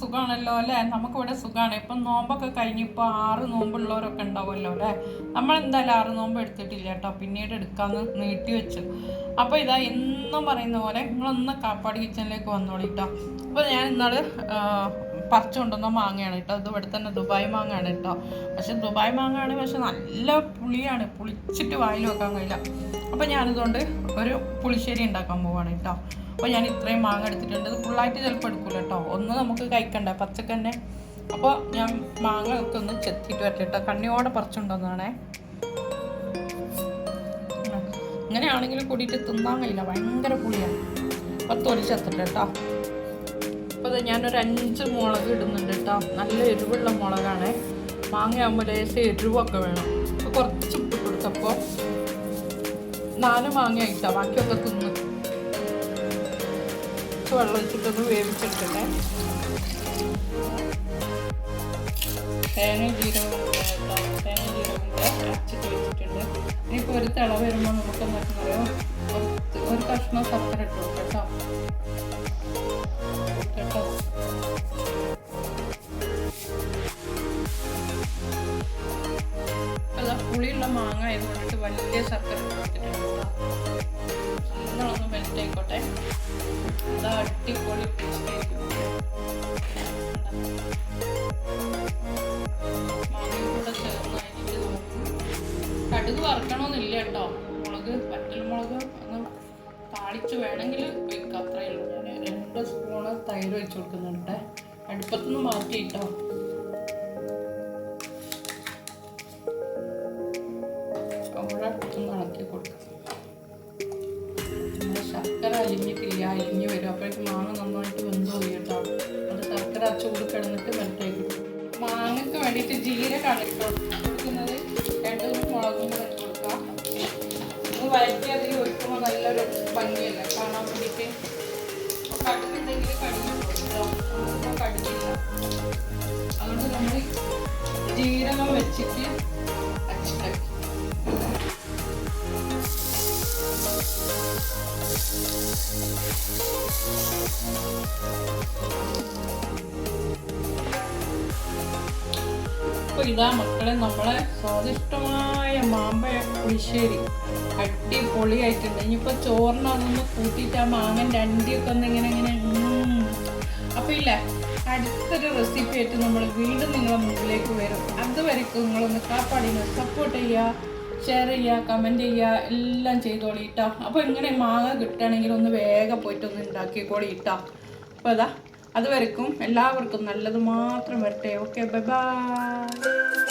സുഖമാണല്ലോ അല്ലേ? നമുക്കിവിടെ സുഖമാണ് ഇപ്പം നോമ്പൊക്കെ കഴിഞ്ഞ് ഇപ്പോൾ ആറ് നോമ്പുള്ളവരൊക്കെ ഉണ്ടാവുമല്ലോ അല്ലേ? നമ്മൾ എന്തായാലും ആറ് നോമ്പ് എടുത്തിട്ടില്ല കേട്ടോ. പിന്നീട് എടുക്കാമെന്ന് നീട്ടി വെച്ചു. അപ്പോൾ ഇതാ എന്നും പറയുന്ന പോലെ നിങ്ങളൊന്ന് കാപ്പാട് കിച്ചണിലേക്ക് വന്നോളിട്ടോ അപ്പോൾ ഞാൻ ഇന്നാൾ പറിച്ചു കൊണ്ടുവന്ന മാങ്ങയാണ് കേട്ടോ. അത് ഇവിടെ തന്നെ ദുബായ് മാങ്ങയാണ് കേട്ടോ. പക്ഷെ ദുബായ് മാങ്ങയാണ് പക്ഷെ നല്ല പുളിയാണ്. പുളിച്ചിട്ട് വായിൽ വെക്കാൻ കഴിയില്ല. അപ്പോൾ ഞാനിതുകൊണ്ട് ഒരു പുളിശ്ശേരി ഉണ്ടാക്കാൻ പോവാണ് കേട്ടോ. അപ്പോൾ ഞാൻ ഇത്രയും മാങ്ങ എടുത്തിട്ടുണ്ട്. ഇത് ഫുള്ളായിട്ട് ചിലപ്പോൾ എടുക്കൂല കേട്ടോ. ഒന്ന് നമുക്ക് കഴിക്കണ്ട? പച്ചക്കന്നെ. അപ്പോൾ ഞാൻ മാങ്ങ ഒക്കെ ഒന്ന് ചെത്തിയിട്ട് വരട്ടെ കേട്ടോ. കണ്ണിയോടെ പറിച്ചുകൊണ്ടുവന്നാണേ ഇങ്ങനെയാണെങ്കിലും കൂടിയിട്ട് തിന്നാൻ കഴിയില്ല. ഭയങ്കര പുളിയാണ്. അപ്പോൾ തൊലി ചെത്തിട്ട് കേട്ടോ. അപ്പോൾ ഇത് ഞാനൊരു അഞ്ച് മുളക് ഇടുന്നുണ്ട് കേട്ടോ. നല്ല എരിവുള്ള മുളകാണ്. മാങ്ങയാകുമ്പോൾ ലേശം എരിവൊക്കെ വേണം. അപ്പോൾ കുറച്ച് ഉപ്പ് കൊടുത്തപ്പോൾ നാല് മാങ്ങ ആയിട്ടോ ബാക്കിയൊക്കെ തിന്ന്. കുറച്ച് വെള്ളം ഒഴിച്ചിട്ടൊന്ന് വേവിച്ചെടുക്കട്ടെ. തേങ്ങ ജീരകം. തേങ്ങ ജീരകം അരച്ചിട്ട് വെച്ചിട്ടുണ്ട്. ഇനിയിപ്പോൾ ഒരു തിള വരുമ്പോൾ നമുക്ക് എന്താ പറയുക പുളിയുള്ള മാങ്ങ ആയതുകൊണ്ട് വലിയ ശർക്കര കൊടുത്തിട്ടുണ്ട് മെൽറ്റ് ആയിക്കോട്ടെ അതാ അടിപൊളി ടേസ്റ്റ് ആയിരിക്കും. മാങ്ങയും കൂടെ ചേർന്ന് കടുക് വറക്കണമെന്നില്ല കേട്ടോ. മുളക് വറ്റൽ മുളക് ഒന്ന് താളിച്ച് വേണമെങ്കിൽ വെക്കാം. അത്രയേ ഉള്ളൂ. ഞാൻ രണ്ട് സ്പൂണ് തൈര് വെച്ച് കൊടുക്കുന്നുണ്ട്. അടുപ്പത്തുനിന്ന് മാറ്റി കേട്ടോ അലിഞ്ഞിട്ടില്ല അലിഞ്ഞ് വരും. അപ്പോഴേക്ക് മാങ്ങ നന്നായിട്ട് വെന്ത് പോയി കേട്ടോ. അത് ശർക്കര ചൂട് കിടന്നിട്ട് മെൽറ്റായി കിട്ടും. മാങ്ങയ്ക്ക് വേണ്ടിയിട്ട് ജീരകമാണ് ഇട്ട് കൊടുക്കുന്നത് രണ്ട് മുളകും കൂടെ ഇട്ട് കൊടുക്കാം. ഇത് വഴറ്റി അതിൽ ഒഴിക്കുമ്പോൾ നല്ലൊരു ഭംഗിയല്ലേ? കാണാൻ വേണ്ടിയിട്ട്. കടുകുണ്ടെങ്കിൽ നമുക്കിപ്പോൾ കടുകില്ല. അതുകൊണ്ട് നമ്മൾ ജീരകം വെച്ചിട്ട് അപ്പോൾ ഇതാ മക്കളെ നമ്മളെ സ്വാദിഷ്ടമായ മാമ്പഴ പുളിശ്ശേരി. അടിപൊളിയായിട്ടുണ്ട്. ഇനിയിപ്പോൾ ചോറിന് അതൊന്ന് കൂട്ടിയിട്ട് ആ മാങ്ങൻ രണ്ടിയൊക്കെ ഒന്ന് ഇങ്ങനെ ഇങ്ങനെ അപ്പോൾ ഇല്ല അടുത്തൊരു റെസിപ്പി ആയിട്ട് നമ്മൾ വീണ്ടും നിങ്ങളെ മുമ്പിലേക്ക് വരും. അതുവരെക്കും നിങ്ങളൊന്ന് കാപ്പാടിനെ സപ്പോർട്ട് ചെയ്യുക ഷെയർ ചെയ്യുക കമന്റ് ചെയ്യുക എല്ലാം ചെയ്തോളി അപ്പോൾ ഇങ്ങനെ മാങ്ങ കിട്ടുകയാണെങ്കിൽ ഒന്ന് വേഗം പോയിട്ടൊന്ന് ഉണ്ടാക്കിക്കോളി ഇട്ടോ അപ്പോൾ അതാ അതുവരെക്കും എല്ലാവർക്കും നല്ലത് മാത്രം വരട്ടെ. Okay bye bye